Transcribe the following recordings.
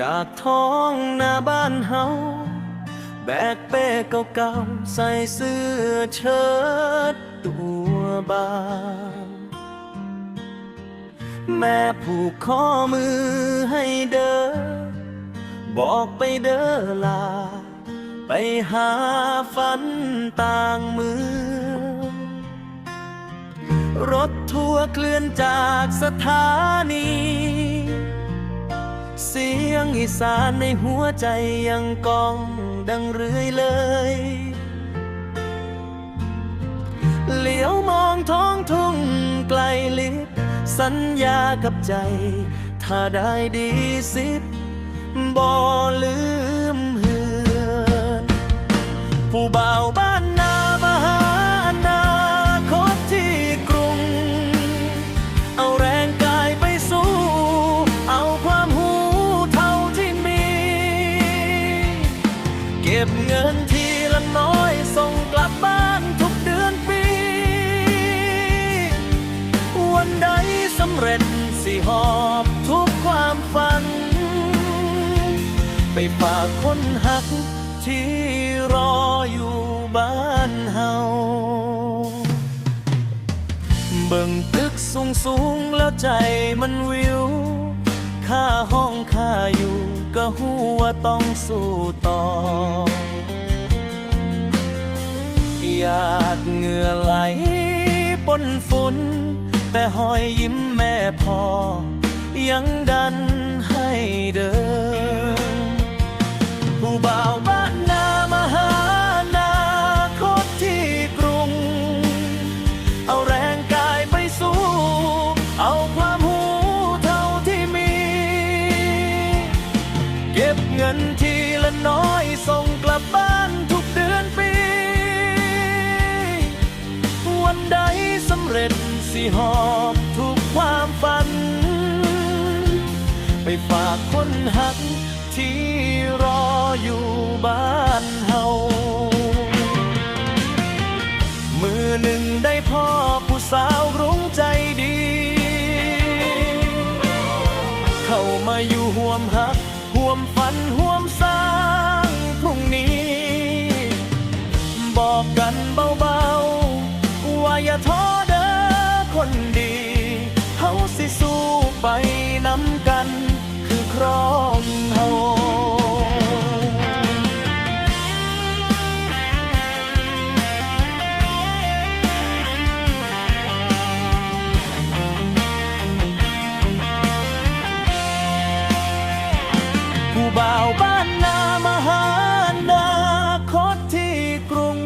จากท้องหน้าบ้านเฮาแบกเป้เก่าๆใส่เสื้อเชิ้ตตัวบางแม่ผูกข้อมือให้เดิน บอกไปเด้อลา ไปหาฝันต่างเมืองรถทัวร์เคลื่อนจากสถานี เสียงอีสานในหัวใจยังกองดังเรื่อยเลย เหลียวมองท้องทุ่งไกลลิบ สัญญากับใจ ถ้าได้ดีสิบบ่ลืม ก็บเงินทีละน้อยส่งกลับบ้านทุกเดือนปี วันใดสำเร็จสิหอบทุกความฝัน ไปฝากคนหักที่รออยู่บ้านเฮาเบิ่งตึกสูงสูงแล้วใจมันวิว ค่าห้องค่าอยู่ ก็หัวาต้องสู้ ต่อยากเหงื่อไหลปนฝุ่นแต่หอยยิ้มแม่พอ ยังดันให้เดินผู้บ่าวบ้านนามหานาคตที่กรุง เอาแรงกายไปสู้ เอาความหูเท่าที่มี เก็บเงินทีละน้อยส่งกลับบ้าน สิหอบทุกความฝัน ไปฝากคนหักที่รออยู่บ้านเฮา มือหนึ่งได้พ่อผู้สาวรุ้งใจดี เข้ามาอยู่ห่วมหักห่วมฝันห่วมสร้างพรุ่งนี้ บอกกันเบาๆ ว่าอย่าท้อเด้อ คนดีเฮาสิสู้ไปน้ำกัน คือครองเฮาผู้บ่าวบ้านนามาหานาคตที่กรุง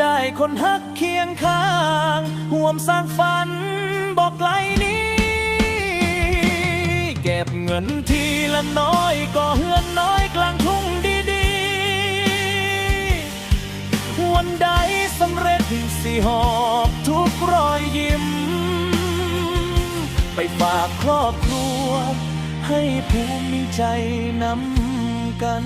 ได้คนฮักเคียงข้าง ห่วมสร้างฝันบอกไกลนี้ เก็บเงินทีละน้อยก็เฮือนน้อยกลางทุ่งดีๆ วันใดสำเร็จสิหอบทุกรอยยิ้ม ไปฝากครอบครัว ให้ภูมิใจนำกัน